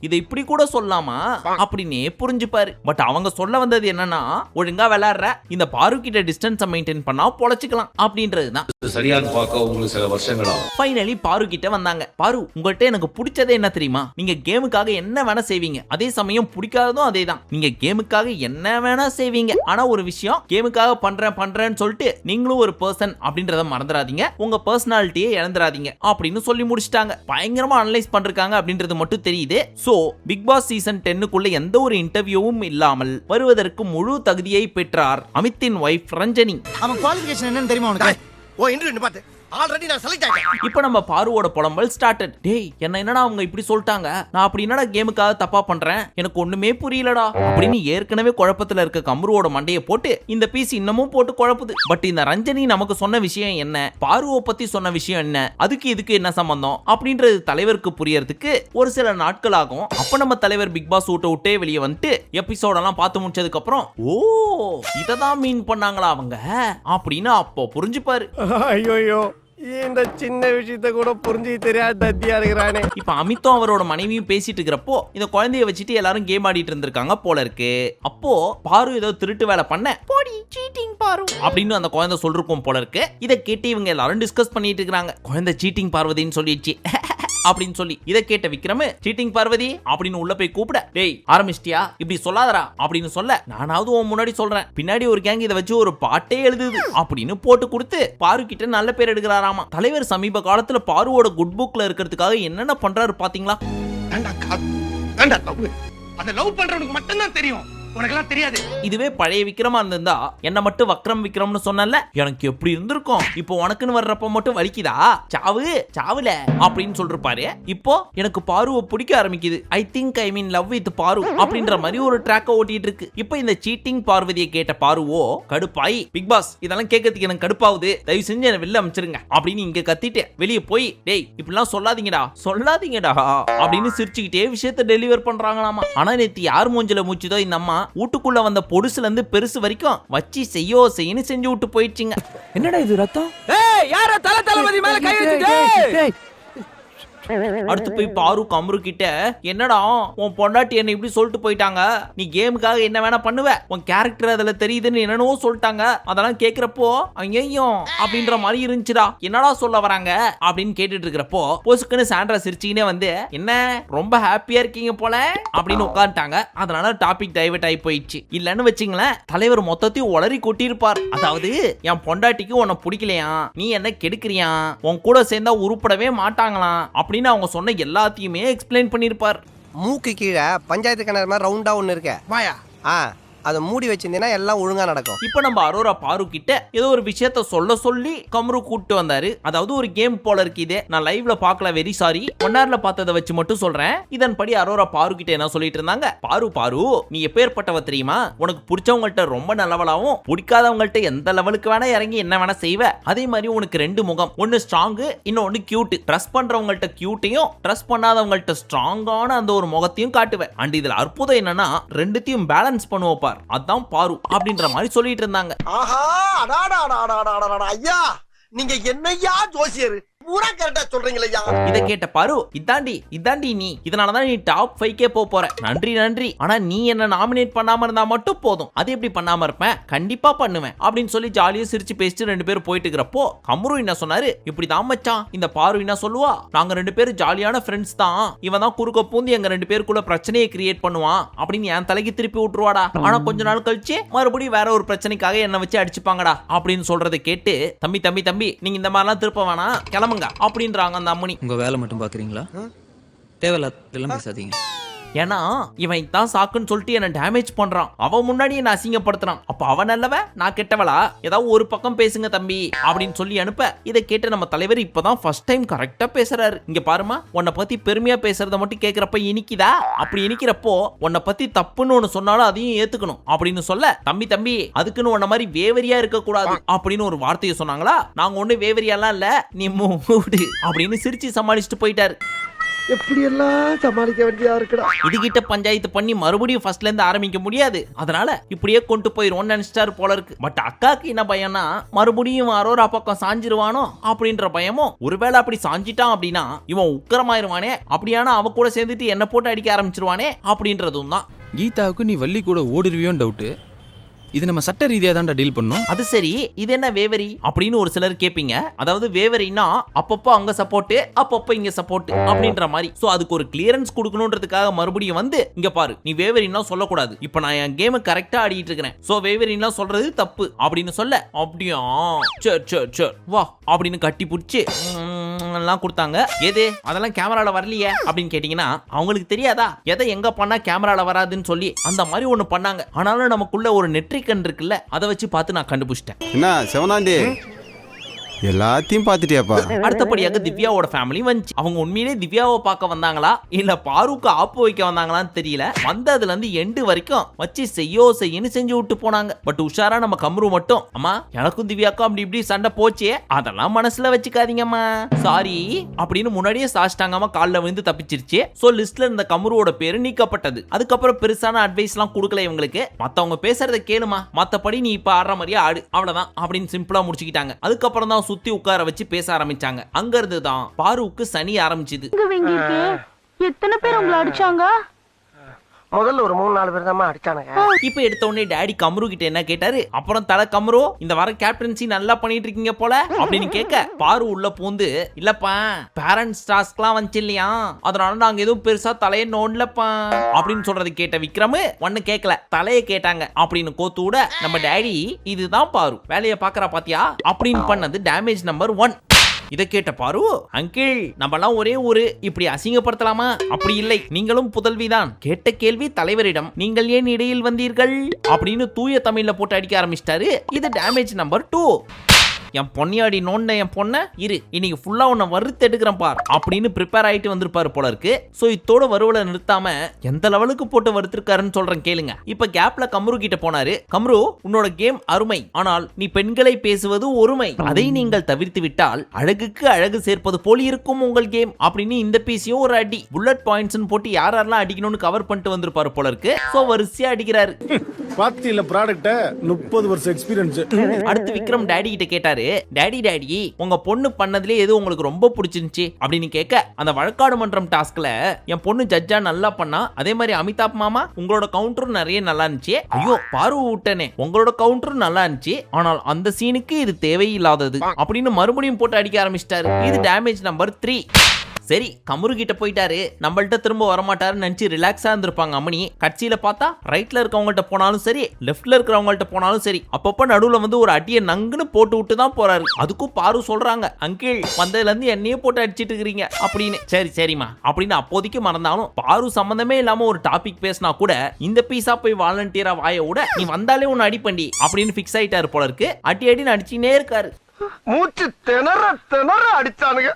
இதை இப்படி கூட சொல்லலாமா? அப்படின்னே புரிஞ்சுப்பாரு. பட் அவங்க சொல்ல வந்தது என்னன்னா ஒழுங்கா விளையாடுற இந்த பாரு கிட்ட டிஸ்டன்ஸை மெயின்டைன் பண்ணா பொழைச்சிக்கலாம் அப்படின்றது தான். சரியான்னு பார்க்க உங்களுக்கு சில வருஷங்களா ஃபைனலி பாரு கிட்ட வந்தாங்க. பாரு உங்கள்கிட்ட எனக்கு பிடிச்சதே என்ன தெரியுமா? நீங்க கேமுக்காக என்ன வேணா செய்வீங்க. அதே சமயம் பிடிக்காததும் அதே தான். நீங்க கேமுக்காக என்ன வேணா செய்வீங்க. ஆனா ஒரு விஷயம் கேமுக்காக பண்றேன் பண்றேன்னு சொல்லிட்டு நீங்களும் ஒரு பர்சன் அப்படின்றத மறந்துடாதீங்க. உங்க பர்சனாலிட்டியை இழந்துடாதீங்க அப்படின்னு சொல்லி முடிச்சிட்டாங்க. பயங்கரமா அனலைஸ் பண்றாங்க அப்படின்றது மட்டும் தெரியுது. சோ பிக் பாஸ் சீசன் டென்னுக்குள்ள எந்த ஒரு இன்டர்வியூவும் இல்லாமல் வருவதற்கு முழு தகுதியை பெற்றார் அமித்தின் ஒய்ஃப் ரஞ்சனி. அவன் குவாலிஃபிகேஷன் என்னன்னு தெரியுமா உனக்கு? ஓ இன்டர்வியூ பார்த்து ஆல்ரெடி நான் செலக்ட் ஆயிட்டேன். இப்போ நம்ம பாருவோட புலம்பல் ஸ்டார்டட் டேய் என்ன என்னடா அவங்க இப்படி சொல்லிட்டாங்க? நான் அப்படி என்னடா கேமுக்காக தப்பா பண்றேன்? எனக்கு ஒண்ணுமே புரியலடா. அப்படின்னு ஏற்கனவே குழப்பத்துல இருக்க கம்ருவோட மண்டையை போட்டு இந்த பீஸ் இன்னமும் போட்டு குழப்புது. பட் இந்த ரஞ்சனி நமக்கு சொன்ன விஷயம் என்ன? பாருவை பத்தி சொன்ன விஷயம் என்ன? அதுக்கு இதுக்கு என்ன சம்பந்தம்? அப்படின்றது தலைவருக்கு புரியறதுக்கு ஒரு சில நாட்கள் ஆகும். அப்ப நம்ம தலைவர் பிக் பாஸ் விட்டு விட்டே வெளியே வந்துட்டு எபிசோடெல்லாம் பார்த்து முடிச்சதுக்கு அப்புறம் ஓ இததான் மீன் பண்ணாங்களா அவங்க? அப்படின்னு அப்போ புரிஞ்சுப்பாரு. ஐயோயோ. இந்த சின்ன விஷயத்த கூட புரிஞ்சு தெரியாத தத்தியா இருக்கிறானே. இப்ப அமித்தும் அவரோட மனைவியும் பேசிட்டு இருக்கிறப்போ இந்த குழந்தைய வச்சுட்டு எல்லாரும் கேம் ஆடிட்டு இருந்திருக்காங்க போல இருக்கு. அப்போ பாரு ஏதோ திருட்டு வேலை பண்ண. போடி சீட்டிங் பாரு. அப்படின்னு அந்த குழந்தை சொல்லிருக்கும் போல இருக்கு. இதை கேட்டு இவங்க எல்லாரும் டிஸ்கஸ் பண்ணிட்டு இருக்காங்க குழந்தை சீட்டிங் பார்வதின்னு சொல்லிடுச்சு. அப்படின்னு சொல்லி இதை கேட்ட விக்ரம சீட்டிங் பார்வதி அப்படின்னு உள்ள போய் கூப்பிட டேய் ஆரம்பிச்சிட்டியா? இப்படி சொல்லாதரா அப்படின்னு சொல்ல நானாவது உன் முன்னாடி சொல்றேன். பின்னாடி ஒரு கேங் இதை வச்சு ஒரு பாட்டே எழுதுது அப்படின்னு போட்டு கொடுத்து பாரு கிட்ட நல்ல பேர் எடுக்கிறாராமா. தலைவர் சமீப காலத்துல பாருவோட குட் புக்ல இருக்கிறதுக்காக என்னென்ன பண்றாரு பாத்தீங்களா? அந்த லவ் பண்றவனுக்கு மட்டும்தான் தெரியும். உனக்கெல்லாம் தெரியாது. இதுவே பழைய விக்ரமா இருந்திருந்தா என்ன மட்டும் வக்ரம் விக்ரம்னு சொன்னல எனக்கு எப்படி இருந்திருக்கும்? இப்போ உனக்குன்னு வர்றப்ப மட்டும் வலிக்குதா? சாவு சாவுல அப்படின்னு சொல்லிருப்பாரு. இப்போ எனக்கு பாருவை பிடிக்க ஆரம்பிக்குது. I think I mean love with Paaru அப்படின்ற மாதிரி ஒரு ட்ராக்க ஓட்டிட்டு இருக்கு. இப்போ இந்த சீட்டிங் பார்வதியை கேட்ட பாருவோ கடுப்பாய் பிக் பாஸ் இதெல்லாம் கேட்கறதுக்கு எனக்கு கடுப்பாகுது. தயவு செஞ்சு என்ன வெளில அமைச்சிருங்க. அப்படின்னு இங்க கத்திட்டு வெளியே போய் டேய் இப்படிலாம் சொல்லாதீங்கடா சொல்லாதீங்கடா அப்படின்னு சிரிச்சுக்கிட்டே விஷயத்த டெலிவர் பண்றாங்களாமா. ஆனா நேத்து யார் மூஞ்சில மூச்சுதோ இந்த அம்மா வீட்டுக்குள்ள வந்த பொடுசுல இருந்து பெருசு வரைக்கும் வச்சு செய்யோ செய்யன்னு செஞ்சு விட்டு போயிடுச்சுங்க. என்னடா இது ரத்தம்? ஏய் யார தல தளபதி மேல கை வச்சுட்டு? அடுத்து போய் பாரு அம்ரு கிட்ட என்னடா உன் பொண்டாட்டி என்ன இப்படி சொல்லிட்டு போயிட்டாங்க? நீ கேமுக்காக என்ன வேணா பண்ணுவ. உன் கேரக்டர் அதுல தெரியுதுன்னு என்னென்னவோ சொல்லிட்டாங்க. அதெல்லாம் கேக்குறப்போ ஐயோ அப்படின்ற மாதிரி இருந்துச்சுடா. என்னடா சொல்ல வராங்க? அப்படின்னு கேட்டுட்டு இருக்கிறப்போ பொசுக்குன்னு சாண்ட்ரா சிரிச்சுக்கினே வந்து என்ன ரொம்ப ஹாப்பியா இருக்கீங்க போல? அப்படின்னு உட்காந்துட்டாங்க அதனால டாபிக் டைவர்ட் ஆகி போயிடுச்சு. இல்லன்னு வச்சுங்களேன் தலைவர் மொத்தத்தையும் உளறி கொட்டியிருப்பார். அதாவது என் பொண்டாட்டிக்கு உன்னை பிடிக்கலையா நீ என்ன கெடுக்கிறியா உன் கூட சேர்ந்தா உருப்படவே மாட்டாங்களாம். அப்படின்னு அவங்க சொன்ன எல்லாத்தையுமே எக்ஸ்பிளைன் பண்ணியிருப்பார் மூக்கு கீழே பஞ்சாயத்து கிணறு மாதிரி ரவுண்டா ஒண்ணு இருக்க. வாயா. ஆ. அதை மூடி வச்சிருந்தீங்கன்னா எல்லாம் ஒழுங்கா நடக்கும். இப்போ நம்ம அரோரா பாரு கிட்ட ஏதோ ஒரு விஷயத்த சொல்ல சொல்லி கம்ரு கூப்பிட்டு வந்தாரு. அதாவது ஒரு கேம் போல இருக்கு இது. நான் லைவ்ல பார்க்கல வெரி சாரி ஒன்னார்ல பார்த்ததை வச்சு மட்டும் சொல்றேன். இதன்படி அரோரா பாரு கிட்ட என்ன சொல்லிட்டு இருந்தாங்க? பாரு பாரு நீ எப்பேற்பட்டவ தெரியுமா? உனக்கு பிடிச்சவங்கள்ட்ட ரொம்ப நல்லவளாவும் பிடிக்காதவங்கள்ட்ட எந்த லெவலுக்கு வேணா இறங்கி என்ன வேணா செய்வ. அதே மாதிரி உனக்கு ரெண்டு முகம். ஒன்னு ஸ்ட்ராங்கு இன்னொன்னு கியூட் ட்ரஸ்ட் பண்றவங்கள்ட்ட கியூட்டையும் ட்ரஸ்ட் பண்ணாதவங்கள்ட்ட ஸ்ட்ராங்கான அந்த ஒரு முகத்தையும் காட்டுவேன் அண்ட் இதுல அற்புதம் என்னன்னா ரெண்டுத்தையும் பேலன்ஸ் பண்ணுவோம் பார் அதான் பாரு அப்படின்ற மாதிரி சொல்லிட்டு இருந்தாங்க. ஆஹா அடாடா அடாடா ஐயா நீங்க என்னையா ஜோசியர்? பூரா கரெக்டா சொல்றீங்களா இத இதை கேட்ட பாரு இதாண்டி இதாண்டி நீ. இதனாலதான் நீ டாப் ஃபைவ்க்கே போக போற. நன்றி நன்றி. ஆனா நீ என்ன நாமினேட் பண்ணாம இருந்தா மட்டும் போதும். அது எப்படி பண்ணாம இருப்பேன்? கண்டிப்பா பண்ணுவேன் அப்படின்னு சொல்லி ஜாலியா சிரிச்சு பேசிட்டு ரெண்டு பேரும் போயிட்டு இருக்கிறப்போ கம்ரு என்ன சொன்னாரு? இப்படிதான் மச்சான். இந்த பாரு என்ன சொல்லுவா? நாங்க ரெண்டு பேரும் ஜாலியான ஃப்ரெண்ட்ஸ் தான். இவன் தான் குறுக்க பூந்து எங்க ரெண்டு பேருக்குள்ள பிரச்சனையை கிரியேட் பண்ணுவான். அப்படின்னு என் தலைக்கு திருப்பி விட்டுருவாடா. ஆனா கொஞ்ச நாள் கழிச்சு மறுபடியும் வேற ஒரு பிரச்சனைக்காக என்ன வச்சு அடிச்சுப்பாங்கடா அப்படின்னு சொல்றதை கேட்டு தம்பி தம்பி தம்பி நீங்க இந்த மாதிரிலாம் திருப்ப வேணாம். கிளம்புங்க. அப்படின்றாங்க அந்த அம்மனி உங்க வேலை மட்டும் பாக்குறீங்களா தேவையில்லாதெல்லாம் பேசாதீங்க. ஏன்னா இவன் தான் சாக்குன்னு சொல்லிட்டு என்ன டேமேஜ் பண்றான். அவன் முன்னாடி என்ன அசிங்கப்படுத்துறான். அப்ப அவன் நல்லவ? நான் கெட்டவளா? ஏதாவது ஒரு பக்கம் பேசுங்க தம்பி அப்படின்னு சொல்லி அனுப்ப இதை கேட்ட நம்ம தலைவர் இப்பதான் ஃபர்ஸ்ட் டைம் கரெக்டா பேசுறாரு. இங்க பாருமா உன்னை பத்தி பெருமையா பேசுறத மட்டும் கேக்குறப்ப இனிக்குதா? அப்படி இனிக்கிறப்போ உன்னை பத்தி தப்புன்னு ஒண்ணு சொன்னாலும் அதையும் ஏத்துக்கணும். அப்படின்னு சொல்ல தம்பி தம்பி அதுக்குன்னு உன்ன மாதிரி வேவரியா இருக்க கூடாது அப்படின்னு ஒரு வார்த்தையை சொன்னாங்களா? நாங்க ஒண்ணு வேவரியாலாம் இல்ல நீ மூடு அப்படின்னு சிரிச்சு சமாளிச்சுட்டு போயிட்டாரு. எப்படி எல்லாம் சமாளிக்க வேண்டியதா இருக்குடா? இதுகிட்ட பஞ்சாயத்து பண்ணி மறுபடியும் ஃபர்ஸ்ட்ல இருந்து ஆரம்பிக்க முடியாது. அதனால இப்படியே கொண்டு போயிருவோம்னு நினைச்சிட்டாரு போல இருக்கு. பட் அக்காக்கு என்ன பயம்னா மறுபடியும் அரோரா பக்கம் சாஞ்சிருவானோ அப்படின்ற பயமும் ஒருவேளை அப்படி சாஞ்சிட்டான் அப்படின்னா இவன் உக்கரமாயிருவானே. அப்படியானா அவ கூட சேர்ந்துட்டு என்ன போட்டு அடிக்க ஆரம்பிச்சிருவானே அப்படின்றதும் தான். கீதாவுக்கு நீ வள்ளி கூட ஓடிடுவியோன்னு டவுட்டு இது நம்ம சட்ட ரீதியாக தான்டா டீல் பண்ணோம். அது சரி இது என்ன வேவரி? அப்படின்னு ஒரு சிலர் கேட்பீங்க அதாவது வேவரினா அப்பப்போ அங்க சப்போர்ட் அப்பப்போ இங்க சப்போர்ட் அப்படின்ற மாதிரி. சோ அதுக்கு ஒரு கிளியரன்ஸ் கொடுக்கணுன்றதுக்காக மறுபடியும் வந்து இங்க பாரு நீ வேவரினா சொல்லக்கூடாது. இப்போ நான் என் கேம் கரெக்டா ஆடிட்டு இருக்கிறேன். சோ வேவரினா சொல்றது தப்பு அப்படின்னு சொல்ல அப்படியா? சரி சரி சரி. வா அப்படின்னு கட்டி பிடிச்சி எல்லாம் கொடுத்தாங்க. எது? அதெல்லாம் கேமரால வரலையே? அப்படின்னு கேட்டீங்கன்னா அவங்களுக்கு தெரியாதா? எதை எங்க பண்ணா கேமரால வராதுன்னு சொல்லி அந்த மாதிரி ஒண்ணு பண்ணாங்க. ஆனாலும் நமக்குள்ள ஒரு நெற்றிக்கண் இருக்குல்ல அதை வச்சு பார்த்து நான் கண்டுபிடிச்சிட்டேன். என்ன செவனாண்டி எல்லாத்தையும் பார்த்துட்டியாப்பா. அடுத்தபடியாக திவ்யாவோட ஃபேமிலி வந்துச்சு. அவங்க உண்மையிலே திவ்யாவை பார்க்க வந்தாங்களா? இல்ல பாருக்கு ஆப்பு வைக்க வந்தாங்களான்னு தெரியல. வந்ததுல இருந்து எண்டு வரைக்கும் வச்சு செய்யோ செய்யன்னு செஞ்சு விட்டு போனாங்க. பட் உஷாரா நம்ம கம்ரு மட்டும் அம்மா எனக்கும் திவ்யாக்கும் அப்படி இப்படி சண்டை போச்சே. அதெல்லாம் மனசுல வச்சுக்காதீங்கம்மா. சாரி அப்படின்னு முன்னாடியே சாச்சிட்டாங்கம்மா காலில் விழுந்து தப்பிச்சிருச்சு. சோ லிஸ்ட்ல இருந்த கம்ருவோட பேரு நீக்கப்பட்டது. அதுக்கப்புறம் பெருசான அட்வைஸ் எல்லாம் கொடுக்கல இவங்களுக்கு. மத்தவங்க பேசுறத கேளுமா. மத்தபடி நீ இப்ப ஆடுற மாதிரியே ஆடு. அவ்வளவுதான் அப்படின்னு சிம்பிளா முடிச்சுக்கிட்டாங்க. அதுக்கப்புறம் தான் சுத்தி உட்கார வச்சு பேச ஆரம்பிச்சாங்க. அங்க இருந்து தான் பாருவுக்கு சனி ஆரம்பிச்சது. எத்தனை பேர் உங்களை அடிச்சாங்க? முதல்ல ஒரு மூணு நாலு பேர் தான் அடிச்சானுங்க இப்ப எடுத்த உடனே டேடி கம்ரு கிட்ட என்ன கேட்டாரு? அப்புறம் தலை கம்ரு இந்த வாரம் கேப்டன்சி நல்லா பண்ணிட்டு இருக்கீங்க போல? அப்படின்னு கேட்க பாரு உள்ள பூந்து. இல்லப்பா பேரண்ட்ஸ் டாஸ்க்லாம் வந்துச்சு இல்லையா அதனால நாங்க எதுவும் பெருசா தலையை நோண்டலப்பா. அப்படின்னு சொல்றது கேட்ட விக்ரமு ஒன்னு கேட்கல தலையை கேட்டாங்க. அப்படின்னு கோத்து விட நம்ம டேடி இதுதான் பாரு வேலையை பாக்குறா பாத்தியா? அப்படின்னு பண்ணது டேமேஜ் நம்பர் ஒன் இதை கேட்ட பாரு அங்கிள் நம்மலாம் ஒரே ஊரு இப்படி அசிங்கப்படுத்தலாமா? அப்படி இல்லை நீங்களும் புதல்விதான். கேட்ட கேள்வி தலைவரிடம் நீங்கள் ஏன் இடையில் வந்தீர்கள்? அப்படின்னு தூய தமிழ்ல போட்டு அடிக்க ஆரம்பிச்சிட்டாரு. இது டேமேஜ் நம்பர் டூ என் பொன்னியாடி நோண்ட என் பொண்ண இரு இன்னைக்கு ஃபுல்லா உன்னை வறுத்து எடுக்கிறேன் பார் அப்படின்னு ப்ரிப்பேர் ஆயிட்டு வந்திருப்பாரு போல இருக்கு சோ இத்தோட வருவலை நிறுத்தாம எந்த லெவலுக்கு போட்டு வறுத்திருக்காருன்னு சொல்றேன் கேளுங்க. இப்ப கேப்ல கம்ரு கிட்ட போனாரு. கம்ரு உன்னோட கேம் அருமை. ஆனால் நீ பெண்களை பேசுவது ஒருமை. அதை நீங்கள் தவிர்த்து விட்டால் அழகுக்கு அழகு சேர்ப்பது போல் இருக்கும் உங்கள் கேம் அப்படின்னு இந்த பீஸையும் ஒரு அடி. புல்லட் பாயிண்ட்ஸ் போட்டு யார் யாரெல்லாம் அடிக்கணும்னு கவர் பண்ணிட்டு வந்திருப்பாரு போல இருக்கு சோ வரிசையா அடிக்கிறாரு. பார்த்தியில ப்ராடக்ட்ட முப்பது வருஷம் எக்ஸ்பீரியன்ஸ் அடுத்து விக்ரம் டாடி கிட்ட கேட்டாரு. டேடி டேடி உங்க பொண்ணு பண்ணதுல எது உங்களுக்கு ரொம்ப பிடிச்சிருந்துச்சு? அப்படின்னு கேட்க அந்த வழக்காடு மன்றம் டாஸ்க்ல என் பொண்ணு ஜட்ஜா நல்லா பண்ணா அதே மாதிரி அமிதாப் மாமா உங்களோட கவுண்டரும் நிறைய நல்லா இருந்துச்சு. ஐயோ பாரு விட்டனே உங்களோட கவுண்டரும் நல்லா இருந்துச்சு ஆனால் அந்த சீனுக்கு இது தேவையில்லாதது. அப்படின்னு மறுபடியும் போட்டு அடிக்க ஆரம்பிச்சிட்டாரு. இது டேமேஜ் நம்பர் த்ரீ சரி கமுரு கிட்ட போயிட்டாரு. நம்மள்ட்ட திரும்ப வரமாட்டாருன்னு நினைச்சு ரிலாக்ஸா இருந்திருப்பாங்க அம்மணி. கட்சியில பார்த்தா ரைட்ல இருக்கவங்கள்ட்ட போனாலும் சரி லெஃப்ட்ல இருக்கிறவங்கள்ட்ட போனாலும் சரி அப்பப்ப நடுவுல வந்து ஒரு அடியை நங்குன்னு போட்டு விட்டு தான் போறாரு. அதுக்கும் பாரு சொல்றாங்க அங்கிள் வந்ததுல இருந்து என்னையே போட்டு அடிச்சிட்டு இருக்கிறீங்க அப்படின்னு. சரி சரிம்மா அப்படின்னு அப்போதைக்கு மறந்தாலும் பாரு சம்பந்தமே இல்லாம ஒரு டாபிக் பேசினா கூட இந்த பீஸா போய் வாலண்டியரா வாய விட நீ வந்தாலே உன்னை அடிப்பண்டி அப்படின்னு ஃபிக்ஸ் ஆயிட்டாரு போல இருக்கு. அடி அடின்னு அடிச்சுனே இருக்காரு. மூச்சு திணற திணற அடிச்சானுங்க.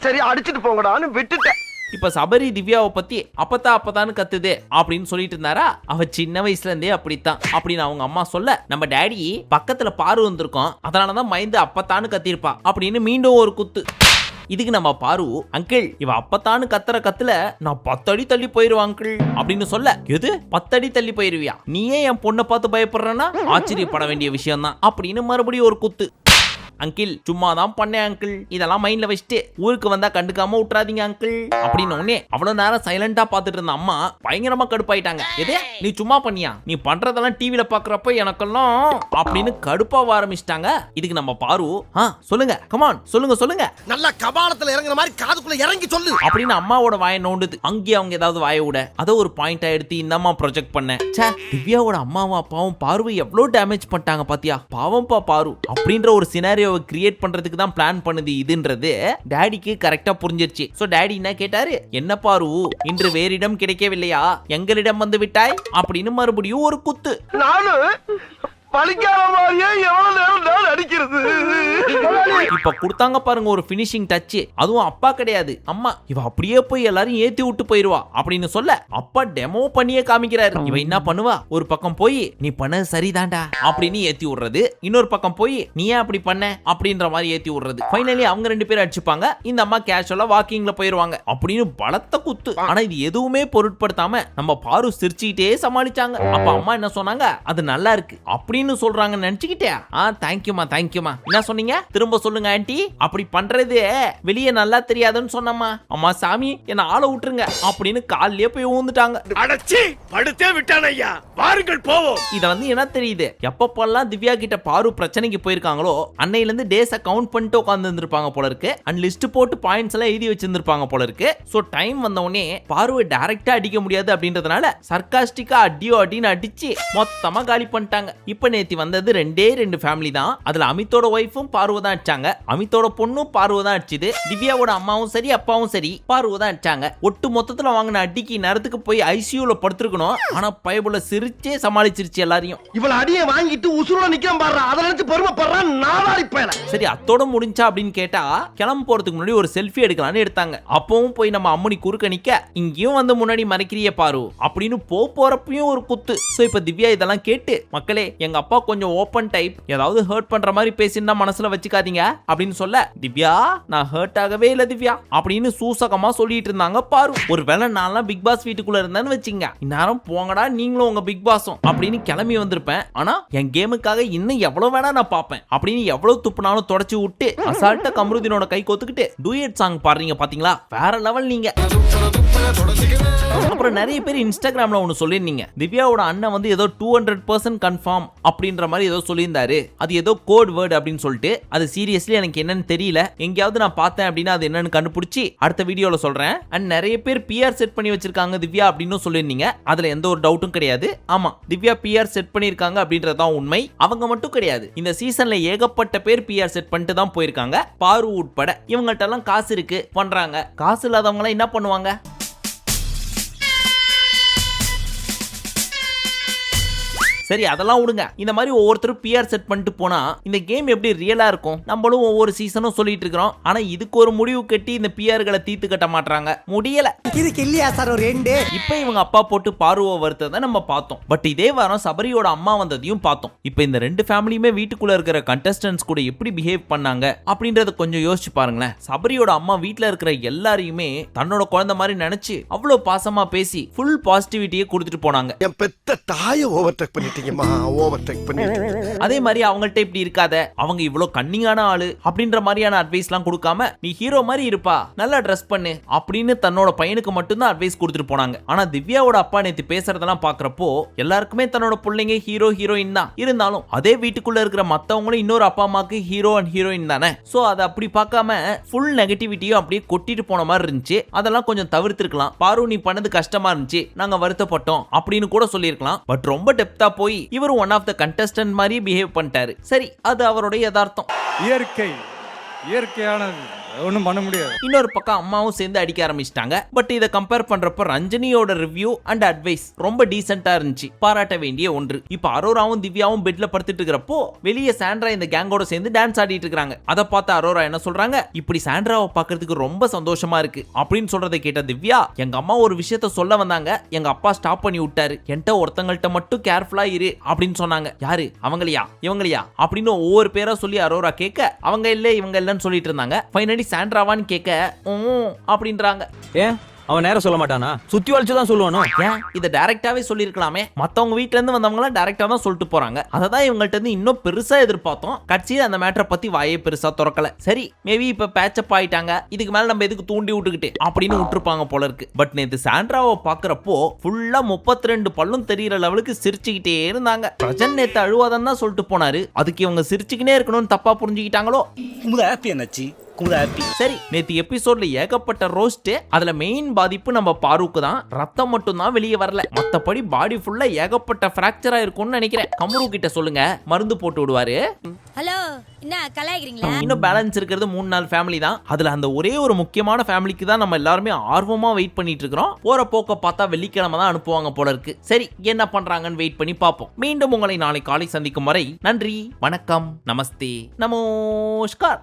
சரி அடிச்சுட்டு போங்கடான்னு விட்டுட்டேன். இப்ப சபரி திவ்யாவை பத்தி அப்பத்தா அப்பதான்னு கத்துது அப்படின்னு சொல்லிட்டு இருந்தாரா? அவ சின்ன வயசுல இருந்தே அப்படித்தான் அப்படின்னு அவங்க அம்மா சொல்ல நம்ம டேடி பக்கத்துல பாரு வந்திருக்கோம். அதனாலதான் மைந்து அப்பத்தான்னு கத்திருப்பா அப்படின்னு மீண்டும் ஒரு குத்து. இதுக்கு நம்ம பாரு அங்கிள் இவ அப்பத்தானு கத்துற கத்துல நான் பத்தடி தள்ளி போயிருவான் அங்கிள் அப்படின்னு சொல்ல. எது? பத்தடி தள்ளி போயிருவியா? நீயே என் பொண்ணை பார்த்து பயப்படுறனா? ஆச்சரியப்பட வேண்டிய விஷயம் தான் அப்படின்னு மறுபடியும் ஒரு குத்து. அங்கிள் சும்மா தான் பண்ணேன் அங்கிள் இதெல்லாம் மைண்ட்ல வச்சுட்டு ஊருக்கு வந்தா கண்டுக்காம விட்டுறாதீங்க அங்கிள் அப்படின்னு உடனே அவ்வளவு நேரம் சைலண்டா பார்த்துட்டு இருந்த அம்மா பயங்கரமா கடுப்பாயிட்டாங்க. எதே நீ சும்மா பண்ணியா? நீ பண்றதெல்லாம் டிவில பாக்குறப்ப எனக்கெல்லாம் அப்படின்னு கடுப்பாவ ஆரம்பிச்சிட்டாங்க. இதுக்கு நம்ம பாரு. சொல்லுங்க. கமான் சொல்லுங்க சொல்லுங்க. நல்லா கபாலத்துல இறங்குற மாதிரி காதுக்குள்ள இறங்கி சொல்லு. அப்படின்னு அம்மாவோட வாயை நோண்டுது. அங்கேயே அவங்க ஏதாவது வாயை விட. அதை ஒரு பாயிண்டா எடுத்து இந்த அம்மா ப்ரொஜெக்ட் பண்ணேன். ச்சே திவ்யாவோட அம்மாவும் அப்பாவும் பார்வை எவ்வளவு டேமேஜ் பண்ணிட்டாங்க பாத்தியா? பாவம்பா பாரு. அப்படின்ற ஒரு சினாரியோ வீடியோவை கிரியேட் பண்றதுக்கு தான் பிளான் பண்ணுது இதுன்றது டாடிக்கு கரெக்டா புரிஞ்சிருச்சு. சோ டேடி என்ன கேட்டாரு? என்ன பாரு இன்று வேறிடம் கிடைக்கவில்லையா? எங்களிடம் வந்து விட்டாய்? அப்படின்னு மறுபடியும் ஒரு குத்து. நானு? பழிக்காத மாதிரியே எவ்வளவு நேரம் நான் அடிக்கிறது இப்ப கொடுத்தாங்க பாருங்க ஒரு பினிஷிங் டச் அதுவும் அப்பா கிடையாது. அம்மா இவ அப்படியே போய் எல்லாரும் ஏத்தி விட்டு போயிருவா அப்படின்னு சொல்ல அப்பா டெமோ பண்ணியே காமிக்கிறாரு. இவ என்ன பண்ணுவா? ஒரு பக்கம் போய் நீ பண்ணது சரிதான்டா அப்படின்னு ஏத்தி விடுறது. இன்னொரு பக்கம் போய் நீ ஏன் அப்படி பண்ண? அப்படின்ற மாதிரி ஏத்தி விடுறது. ஃபைனலி அவங்க ரெண்டு பேரும் அடிச்சுப்பாங்க. இந்த அம்மா கேஷுவலா வாக்கிங்ல போயிருவாங்க அப்படின்னு பலத்த குத்து. ஆனா இது எதுவுமே பொருட்படுத்தாம நம்ம பாரு சிரிச்சுக்கிட்டே சமாளிச்சாங்க. அப்ப அம்மா என்ன சொன்னாங்க? அது நல்லா இருக்கு. அப்படின்னு சொல்றாங்கன்னு நினைச்சுக்கிட்டே ஆ தேங்க்யூமா தேங்க்யூமா என்ன சொன்னீங்க? திரும்ப சொல்லுங்க ஆன்ட்டி அப்படி பண்றது வெளியே நல்லா தெரியாதுன்னு சொன்னம்மா. அம்மா சாமி என்ன ஆள விட்டுருங்க அப்படின்னு கால்லயே போய் ஊந்துட்டாங்க. அடச்சி படுத்தே விட்டான் ஐயா. வாருங்கள் போவோம். இத வந்து என்ன தெரியுது? எப்பப்பெல்லாம் திவ்யா கிட்ட பாரு பிரச்சனைக்கு போயிருக்காங்களோ அன்னையில இருந்து டேஸ கவுண்ட் பண்ணிட்டு உட்கார்ந்து இருந்திருப்பாங்க போல இருக்கு. அண்ட் லிஸ்ட் போட்டு பாயிண்ட்ஸ் எல்லாம் எழுதி வச்சிருந்திருப்பாங்க போல இருக்கு. சோ டைம் வந்த உடனே பாருவை டைரக்டா அடிக்க முடியாது அப்படின்றதுனால சர்க்காஸ்டிக்கா அடியோ அடின்னு அடிச்சு மொத்தமா காலி பண்ணிட்டாங்க. இப்ப நேத்தி வந்தது ரெண்டே ரெண்டு ஃபேமிலி தான். அதுல அமித்தோட ஒய்ஃபும் பார்வை தான் அடிச்சாங்க. அமித்தோட பொண்ணும் பார்வை தான் அடிச்சுது. திவ்யாவோட அம்மாவும் சரி அப்பாவும் சரி பார்வை தான் அடிச்சாங்க. ஒட்டு மொத்தத்துல வாங்கின அடிக்கு நேரத்துக்கு போய் ஐசியூல படுத்திருக்கணும். ஆனா பயபுல சிரிச்சே சமாளிச்சிருச்சு எல்லாரையும். இவ்வளவு அடியை வாங்கிட்டு உசுரோட நிக்காம பாடுறான் அதை நினைச்சு பெருமைப்படுறான் நாளாடி பயல சரி அத்தோட முடிஞ்சா அப்படின்னு கேட்டா கிளம்ப போறதுக்கு முன்னாடி ஒரு செல்ஃபி எடுக்கலாம்னு எடுத்தாங்க. அப்பவும் போய் நம்ம அம்மனி குறுக்க நிக்க இங்கேயும் வந்து முன்னாடி மறைக்கிறிய பாரு. அப்படின்னு போ போறப்பயும் ஒரு குத்து. சோ இப்ப திவ்யா இதெல்லாம் கேட்டு மக்களே எங்க அப்பா கொஞ்சம் ஓப்பன் டைப் ஏதாவது ஹர்ட் பண்ற மாதிரி பேசினா மனசுல வச்சுக்காதீங்க. அப்படின்னு சொல்ல திவ்யா நான் ஹர்ட் ஆகவே இல்ல திவ்யா. அப்படின்னு சூசகமா சொல்லிட்டு இருந்தாங்க பாரு. ஒரு வேளை நான்லாம் பிக் பாஸ் வீட்டுக்குள்ள இருந்தேன்னு வச்சுங்க. இந்நேரம் போங்கடா நீங்களும் உங்க பிக் பாஸும் அப்படின்னு கிளம்பி வந்திருப்பேன். ஆனா என் கேமுக்காக இன்னும் எவ்வளவு வேணா நான் பார்ப்பேன். அப்படின்னு எவ்வளவு துப்புனாலும் தொடச்சு விட்டு அசால்ட்டா கமருதீனோட கை கோத்துக்கிட்டு டூயட் சாங் பாடுறீங்க பாத்தீங்களா? வேற லெவல் நீங்க. அப்புறம் நிறைய பேர் இன்ஸ்டாகிராம்ல ஒன்னு சொல்லியிருந்தீங்க. திவ்யாவோட அண்ணன் வந்து ஏதோ டூ ஹண்ட்ரட் பர்சன்ட் கன்ஃபார்ம் அப்படின்ற மாதிரி ஏதோ சொல்லியிருந்தாரு. அது ஏதோ கோட் வேர்டு அப்படின்னு சொல்லிட்டு அது சீரியஸ்லி எனக்கு என்னன்னு தெரியல. எங்கேயாவது நான் பார்த்தேன் அப்படின்னா அது என்னன்னு கண்டுபிடிச்சி அடுத்த வீடியோல சொல்றேன். அண்ட் நிறைய பேர் பிஆர் செட் பண்ணி வச்சிருக்காங்க திவ்யா அப்படின்னு சொல்லியிருந்தீங்க. அதுல எந்த ஒரு டவுட்டும் கிடையாது. ஆமா திவ்யா பிஆர் செட் பண்ணியிருக்காங்க அப்படின்றதான் உண்மை. அவங்க மட்டும் கிடையாது. இந்த சீசன்ல ஏகப்பட்ட பேர் பிஆர் செட் பண்ணிட்டு தான் போயிருக்காங்க. பாரு உட்பட இவங்கள்ட்ட எல்லாம் காசு இருக்கு. பண்றாங்க. காசு இல்லாதவங்க என்ன பண்ணுவாங்க? சரி அதெல்லாம் விடுங்க. இந்த மாதிரி ஒவ்வொருத்தரும் பிஆர் செட் பண்ணிட்டு போனா இந்த கேம் எப்படி ரியலா இருக்கும்? நம்மளும் ஒவ்வொரு சீசனும் சொல்லிட்டு இருக்கிறோம். ஆனா இதுக்கு ஒரு முடிவு கட்டி இந்த பிஆர்களை தீர்த்து கட்ட மாட்டாங்க முடியல. இதுக்கு இல்லையா சார் ஒரு ரெண்டு இப்போ இவங்க அப்பா போட்டு பார்வை வருத்ததை நம்ம பார்த்தோம். பட் இதே வாரம் சபரியோட அம்மா வந்ததையும் பார்த்தோம். இப்போ இந்த ரெண்டு ஃபேமிலியுமே வீட்டுக்குள்ள இருக்கிற கண்டஸ்டன்ஸ் கூட எப்படி பிஹேவ் பண்ணாங்க அப்படின்றத கொஞ்சம் யோசிச்சு பாருங்களேன். சபரியோட அம்மா வீட்ல இருக்கிற எல்லாரையுமே தன்னோட குழந்தை மாதிரி நினைச்சு அவ்வளவு பாசமா பேசி ஃபுல் பாசிட்டிவிட்டியை கொடுத்துட்டு போனாங்க. என் பெத்த தாயை ஓவர்டேக் பண்ணிட்டீங்கம்மா ஓவர்டேக் பண்ணிட்டீங்க அதே மாதிரி அவங்கள்ட்ட இப்படி இருக்காத. அவங்க இவ்வளோ கன்னிங்கான ஆளு. அப்படின்ற மாதிரியான அட்வைஸ்லாம் கொடுக்காம நீ ஹீரோ மாதிரி இருப்பா. நல்லா ட்ரெஸ் பண்ணு. அப்படின்னு தன்னோட பையனுக்கு மட்டும்தான் அட்வைஸ் கொடுத்துட்டு போனாங்க. ஆனா திவ்யாவோட அப்பா நேத்து பேசுறதெல்லாம் பாக்குறப்போ எல்லாருக்குமே தன்னோட பிள்ளைங்க ஹீரோ ஹீரோயின் தான். இருந்தாலும் அதே வீட்டுக்குள்ள இருக்கிற மத்தவங்களும் இன்னொரு அப்பா அம்மாக்கு ஹீரோ அண்ட் ஹீரோயின் தானே. சோ அதை அப்படி பார்க்காம ஃபுல் நெகட்டிவிட்டியும் அப்படியே கொட்டிட்டு போன மாதிரி இருந்துச்சு. அதெல்லாம் கொஞ்சம் தவிர்த்திருக்கலாம். பாரு நீ பண்ணது கஷ்டமா இருந்துச்சு. நாங்க வருத்தப்பட்டோம். அப்படின்னு கூட சொல்லியிருக்கலாம். பட் ரொம்ப டெப்தா போய் இவரும் ஒன் ஆஃப் த கண்டஸ்டன்ட் மாதிரி பிஹேவ் பண்ணிட்டாரு. சரி அது அவருடைய யதார்த்தம். இயற்கை இயற்கையானது. ஒன்றும் பண்ண முடியாது. இன்னொரு பக்கம் அம்மாவும் சேர்ந்து அடிக்க ஆரம்பிச்சிட்டாங்க. பட் இதை கம்பேர் பண்றப்ப ரஞ்சனியோட ரிவ்யூ அண்ட் அட்வைஸ் ரொம்ப டீசென்ட்டா இருந்துச்சு. பாராட்ட வேண்டிய ஒன்று. இப்ப அரோராவும் திவ்யாவும் பெட்ல படுத்துட்டு இருக்கிறப்போ வெளியே சாண்ட்ரா இந்த கேங்கோட சேர்ந்து டான்ஸ் ஆடிட்டு இருக்காங்க அதை பார்த்து அரோரா என்ன சொல்றாங்க? இப்படி சாண்ட்ராவை பார்க்கறதுக்கு ரொம்ப சந்தோஷமா இருக்கு. அப்படின்னு சொல்றதை கேட்ட திவ்யா எங்க அம்மா ஒரு விஷயத்த சொல்ல வந்தாங்க. எங்க அப்பா ஸ்டாப் பண்ணி விட்டாரு. என்கிட்ட ஒருத்தங்கள்ட்ட மட்டும் கேர்ஃபுல்லா இரு அப்படின்னு சொன்னாங்க. யாரு? அவங்களையா? இவங்களையா? அப்படின்னு ஒவ்வொரு பேரா சொல்லி அரோரா கேட்க அவங்க இல்ல இவங்க இல்லன்னு சொல்லிட்டு இருந்தாங்க. ஃபைனலி சாண்ட்ராவான்னு கேட்க "ம்" அப்படின்றாங்க. ஏன்? அவன் நேரம் சொல்ல மாட்டானா? சுத்தி வளைச்சு தான் சொல்லுவானோ? ஏன்? இதை டைரக்டாவே சொல்லியிருக்கலாமே. மத்தவங்க வீட்ல இருந்து வந்தவங்களாம் டைரக்டா தான் சொல்லிட்டு போறாங்க. அதை தான் இவங்கள்ட்ட இருந்து இன்னும் பெருசா எதிர்பார்த்தோம். கட்சியில் அந்த மேட்டரை பத்தி வாயே பெருசா திறக்கல. சரி மேபி இப்ப பேச்சப் ஆயிட்டாங்க. இதுக்கு மேல நம்ம எதுக்கு தூண்டி விட்டுக்கிட்டு அப்படின்னு விட்டுருப்பாங்க போல இருக்கு. பட் நேத்து சாண்ட்ராவை பாக்குறப்போ ஃபுல்லா முப்பத்தி ரெண்டு பல்லும் தெரியற லெவலுக்கு சிரிச்சுக்கிட்டே இருந்தாங்க. பிரஜன் நேத்து அழுவாதான் தான் சொல்லிட்டு போனாரு. அதுக்கு இவங்க சிரிச்சுக்கினே இருக்கணும்னு தப்பா புரிஞ்சுக்கிட்டாங்களோ? உங்க ஹாப்பி என்னாச்சு உங்க ஹாப்பி சரி நேத்து எபிசோட்ல ஏகப்பட்ட ரோஸ்ட் அதுல மெயின் பாதிப்பு நம்ம பாருக்கு தான். ரத்தம் மட்டும் தான் வெளியே வரல. மத்தபடி பாடி ஃபுல்லா ஏகப்பட்ட பிராக்சர் ஆயிருக்கும்னு நினைக்கிறேன். கமரு கிட்ட சொல்லுங்க. மருந்து போட்டு விடுவாரு. ஹலோ இன்னும் பேலன்ஸ் இருக்கிறது மூணு நாள் ஃபேமிலி தான். அதுல அந்த ஒரே ஒரு முக்கியமான ஃபேமிலிக்கு தான் நம்ம எல்லாருமே ஆர்வமா வெயிட் பண்ணிட்டு இருக்கிறோம். போற போக்க பார்த்தா வெள்ளிக்கிழமை தான் அனுப்புவாங்க போல இருக்கு. சரி என்ன பண்றாங்கன்னு வெயிட் பண்ணி பார்ப்போம். மீண்டும் உங்களை நாளை காலை சந்திக்கும் வரை நன்றி வணக்கம் நமஸ்தே நமோஸ்கார்.